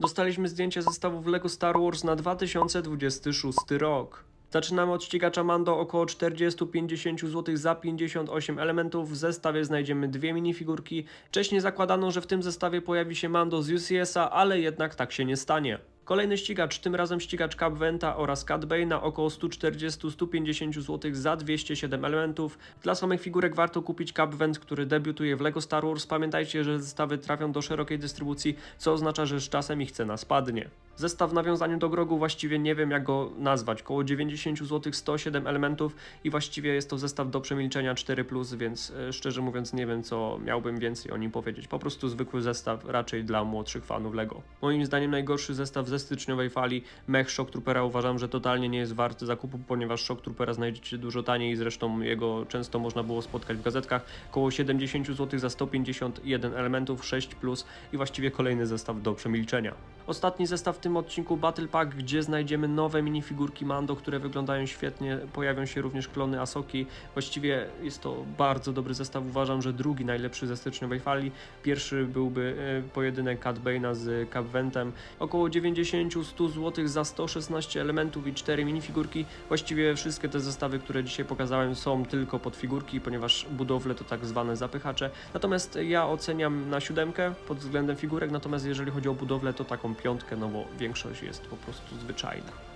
Dostaliśmy zdjęcie zestawów LEGO Star Wars na 2026 rok. Zaczynamy od ścigacza Mando około 40-50 zł za 58 elementów. W zestawie znajdziemy dwie minifigurki. Wcześniej zakładano, że w tym zestawie pojawi się Mando z UCS-a, ale jednak tak się nie stanie. Kolejny ścigacz, tym razem ścigacz Cap Venta oraz Cat Bane'a około 140-150 zł za 207 elementów. Dla samych figurek warto kupić Cap Vent, który debiutuje w LEGO Star Wars. Pamiętajcie, że zestawy trafią do szerokiej dystrybucji, co oznacza, że z czasem ich cena spadnie. Zestaw w nawiązaniu do grogu właściwie nie wiem jak go nazwać, koło 90 zł 107 elementów i właściwie jest to zestaw do przemilczenia 4+, więc e, szczerze mówiąc nie wiem co miałbym więcej o nim powiedzieć. Po prostu zwykły zestaw raczej dla młodszych fanów LEGO. Moim zdaniem najgorszy zestaw ze styczniowej fali Mech Shock Troopera uważam, że totalnie nie jest wart zakupu, ponieważ Shock Troopera znajdziecie dużo taniej i zresztą jego często można było spotkać w gazetkach. Koło 70 zł za 151 elementów 6+, i właściwie kolejny zestaw do przemilczenia. Ostatni zestaw tym odcinku Battle Pack, gdzie znajdziemy nowe minifigurki Mando, które wyglądają świetnie. Pojawią się również klony Asoki. Właściwie jest to bardzo dobry zestaw. Uważam, że drugi najlepszy ze styczniowej fali. Pierwszy byłby e, pojedynek Cat Bane'a z Cap Ventem. Około 90-100 zł za 116 elementów i 4 minifigurki. Właściwie wszystkie te zestawy, które dzisiaj pokazałem są tylko pod figurki, ponieważ budowle to tak zwane zapychacze. Natomiast ja oceniam na siódemkę pod względem figurek, natomiast jeżeli chodzi o budowlę to taką piątkę, no bo większość jest po prostu zwyczajna.